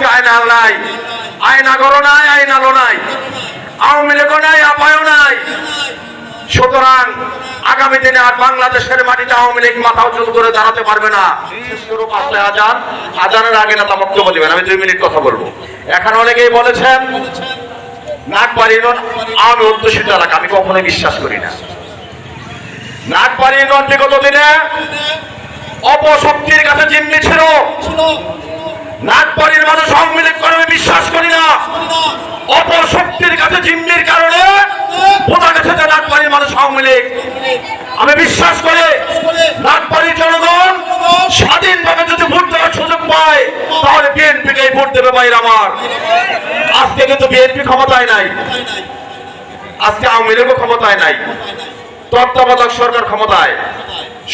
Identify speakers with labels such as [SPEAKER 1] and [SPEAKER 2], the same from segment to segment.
[SPEAKER 1] আজকে আয়না নাই। আয়না গরো নাই আয়না লো নাই। আওয়ামী লীগও নাই, আপায়ও নাই। সুতরাং আগামী দিনে আর বাংলাদেশের মাটিতে আওয়ামী লীগ মাথা উঁচু করে দাঁড়াতে পারবে না। আজান আজানের আগে না তা বক্তব্য দিবেন, আমি দুই মিনিট কথা বলব। এখন অনেকেই বলেছেন নন আমি অধ্যুষিত এলাকা, আমি কখনোই বিশ্বাস করি না। নন বিগত দিনে অপশক্তির কাছে জিম্মি ছিল। নাগবাড়ির মানুষ আওয়ামী লীগ করে আমি বিশ্বাস করি না। অপশক্তির কাছে জিম্মির কারণে বোঝা গেছে মানুষ আওয়ামী লীগ আমি বিশ্বাস করি নাগবাড়ির জনগণ স্বাধীনভাবে যদি ভোট দেওয়ার সুযোগ পায়, তাহলে বিএনপি কে ভোট দেবে ভাইর আমার। আজকে কিন্তু বিএনপি ক্ষমতায় নাই। আজকে আওয়ামী লীগও ক্ষমতায় নাই। তত্ত্বাবধায়ক সরকার ক্ষমতায়।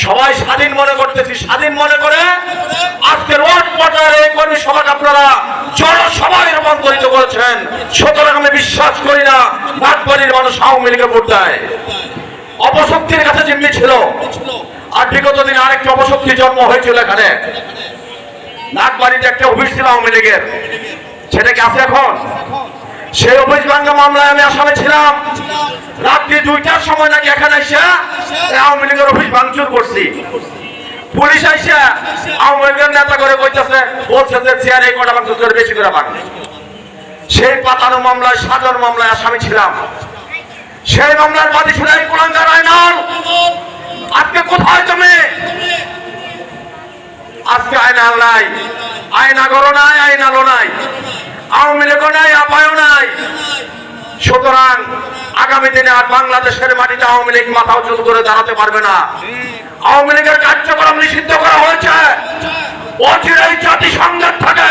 [SPEAKER 1] সবাই স্বাধীন মনে করতেছি, স্বাধীন মনে করে আজকে রোড পটার এই কর্মী সভাকে আপনারা জনসভায় রূপান্তরিত করেছেন। সুতরাং আমি বিশ্বাস করি না নাগবাড়ির মানুষ আওয়ামী লীগে ভোট দেয়। অপশক্তির কাছে জিম্মি ছিল। আর বিগত দিনে আরেকটি অপশক্তি জন্ম হয়েছিল এখানে। নাগবাড়িতে একটা অফিস ছিল আওয়ামী লীগের। সেটা কি আছে এখন? সেই অফিস ভাঙ্গা মামলায় আমি আসামে ছিলাম। রাত্রি দুইটার সময় নাকি এখানে এসে আওয়ামী লীগের অফিস ভাঙচুর করছি। পুলিশ আইসা আওয়ামী লীগের নেতা করে কইতেছে, বলছে যে চেয়ার এই কটা ভাঙচুর করে বেশি করে ভাঙ। সেই পাতানো মামলায় সাজার মামলায় আসামি ছিলাম। সেই মামলার বাদী এই কুলাঙ্গার আইনাল আজকে কোথায় তুমি? আজকে আয়না নাই। আয়না গরো নাই আয়না লো নাই। আওয়ামী লীগও নাই আপায়ও নাই। সুতরাং আগামী দিনে আর বাংলাদেশের মাটিতে আওয়ামী লীগ মাথা উঁচু করে দাঁড়াতে পারবে না। আওয়ামী লীগের কার্যক্রম নিষিদ্ধ করা হয়েছে। অচিরেই জাতিসংঘের থাকে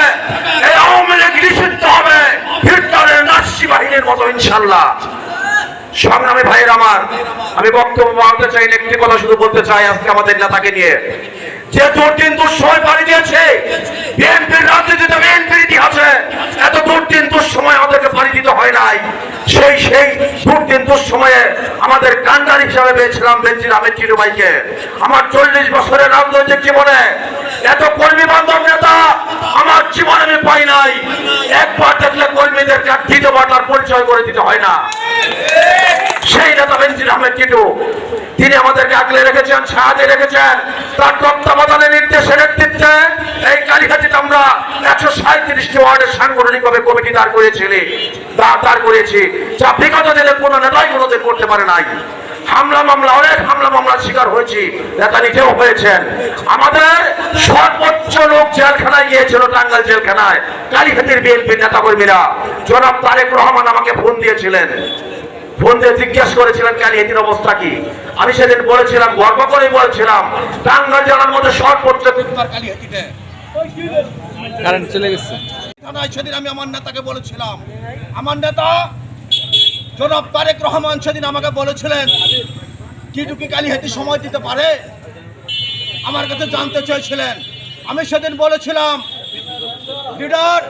[SPEAKER 1] এই আওয়ামী লীগ নিষিদ্ধ হবে। হিটলারের নাসি বাহিনীর মতো ইনশাল্লাহ সংগ্রামী ভাইয়ের আমার, আমি বক্তব্য বলতে চাই, একটি কথা শুধু বলতে চাই আজকে আমাদের নেতাকে নিয়ে। যে দুর্দিন দুঃসময় পাড়ি দিয়েছে, বিএনপির রাজনীতিতে বিএনপির ইতিহাসে এত দুর্দিন দুঃসময় আমাদেরকে পাড়ি দিতে হয় নাই। সেই সেই দুর্দিন দুঃসময়ে আমাদের কান্ডার হিসাবে পেয়েছিলাম বেঞ্জির আহমেদ চিরু ভাইকে আমার চল্লিশ বছরের রাজনৈতিক জীবনে এত কর্মী বান্ধব নেতা আমার জীবনে আমি পাই নাই। একবার দেখলে কর্মীদেরকে দ্বিতীয়বার তার পরিচয় করে দিতে হয় না। আহমেদ টিটু তিনি আমাদেরকে আগলে রেখেছেন, সাহায্যে রেখেছেন। তার নির্দেশে, নেতৃত্বে এই কালীঘাটিতে আমরা একশো সাঁত্রিশটি ওয়ার্ডের সাংগঠনিকভাবে কমিটি দাঁড় দাঁড় করিয়েছি। যা বিগত কোনো নেতাই করতে পারে নাই। হামলা, মামলা, অনেক হামলা, মামলার শিকার হয়েছি। নেতা হয়েছেন। আমাদের সর্বোচ্চ লোক জেলখানায় গিয়েছিল টাঙ্গাল জেলখানায়। কালীঘাটির বিএনপির নেতাকর্মীরা। জনাব তারেক রহমান আমাকে ফোন দিয়েছিলেন। ফোন দিয়ে জিজ্ঞেস করেছিলেন কালীহাতির অবস্থা কি? আমি সেদিন বলেছিলাম গর্ব করে বলেছিলাম টাঙ্গাইল জেলার মধ্যে সর্বোচ্চ
[SPEAKER 2] কালীহাতিতে
[SPEAKER 3] কারেন্ট চলে গেছে।
[SPEAKER 2] সেদিন আমি আমার নেতাকে বলেছিলাম। আমার নেতা জনাব তারেক রহমান সেদিন আমাকে বলেছিলেন টিটুকি কালীহাতি সময় দিতে পারে? আমার কাছে জানতে চেয়েছিলেন। আমি সেদিন বলেছিলাম লিডার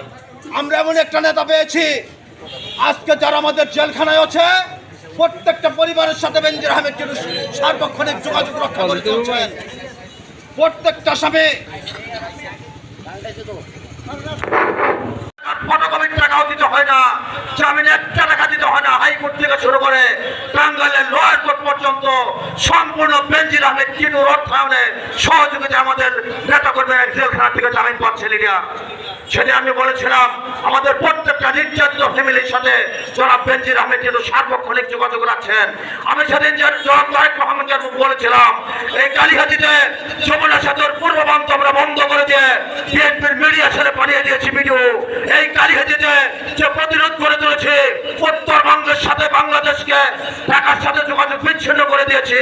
[SPEAKER 2] আমরা এমন একটা নেতা পেয়েছি আজকে যারা আমাদের জেলখানায় আছে, প্রত্যেকটা পরিবারের সাথে বেঞ্জির আহমেদ টিটু সার্বক্ষণিক যোগাযোগ রক্ষা করে চলছেন প্রত্যেকটা
[SPEAKER 1] টাকাও দিতে হয় না থেকে শুরু করে পর্যন্ত সম্পূর্ণ সহযোগিতা আমাদের নেতা কর্মীরা জেলখানা থেকে জামিন পাচ্ছে লিডিয়া সেদিন আমি বলেছিলাম, আমাদের প্রত্যেকটা নির্যাতিত ফ্যামিলির সাথে জনাব বেঞ্জির আহমেদ টিনু সার্বক্ষণিক যোগাযোগ রাখছেন। আমি সেদিন জনাব তারেক রহমানকে বলেছিলাম, এই কালীহাতিতে যমুনা সেতুর পূর্ব প্রান্ত আমরা বন্ধ করে দিয়ে বিএনপির মিডিয়া ছেড়ে পাঠিয়ে দিয়েছি ভিডিও। এই কালীহাতিতে যে প্রতিরোধ করে তুলেছে, উত্তরবঙ্গের সাথে বাংলাদেশকে ঢাকার সাথে যোগাযোগ বিচ্ছিন্ন করে দিয়েছে।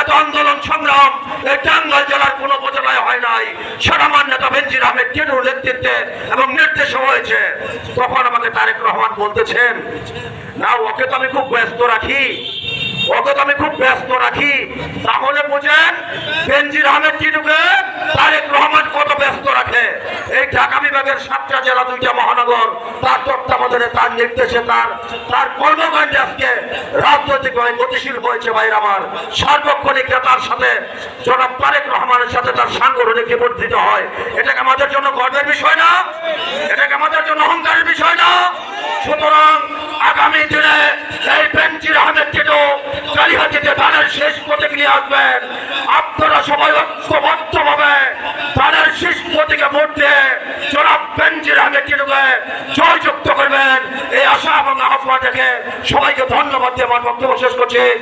[SPEAKER 1] এত আন্দোলন সংগ্রাম এই টাঙ্গাইল জেলার কোনো উপজেলায় হয় নাই সারামান নেতা টিনুর নেতৃত্বে এবং নির্দেশে হয়েছে। তখন আমাকে তারেক রহমান বলতেছেন, না, ওকে তো আমি খুব ব্যস্ত রাখি। ওকে তো আমি খুব ব্যস্ত রাখি। তাহলে বোঝেন, বেনজির আহমেদ টিনুকে তারেক রহমান কত ব্যস্ত রাখে এই ঢাকা বিভাগের সাতটা জেলা, দুইটা মহানগর, তার তত্ত্বাবধানে তার নির্দেশে তার তার কর্মকাণ্ডে আজকে রাজনৈতিকভাবে গতিশীল হয়েছে ভাইর আমার। সার্বক্ষণিক তার সাথে জনাব তারেক রহমানের সাথে তার সাংগঠনিক দিতে হয়। এটাকে আমাদের জন্য গর্বের বিষয় না? এটাকে আমাদের জন্য অহংকারের বিষয় না? সুতরাং আগামী দিনে এই বেঞ্চির আহমেদ টিটু কালীহাতিতে ধানের শেষ প্রতীক নিয়ে আসবেন। আপনারা সবাই ঐক্যবদ্ধ ভাবে ধানের শেষ প্রতীকে ভোট বেঞ্চির আহমেদ টিটুকে জয়যুক্ত করবেন। এই আশা এবং আহ্বান থেকে সবাইকে ধন্যবাদ দিয়ে আমার বক্তব্য শেষ করছি।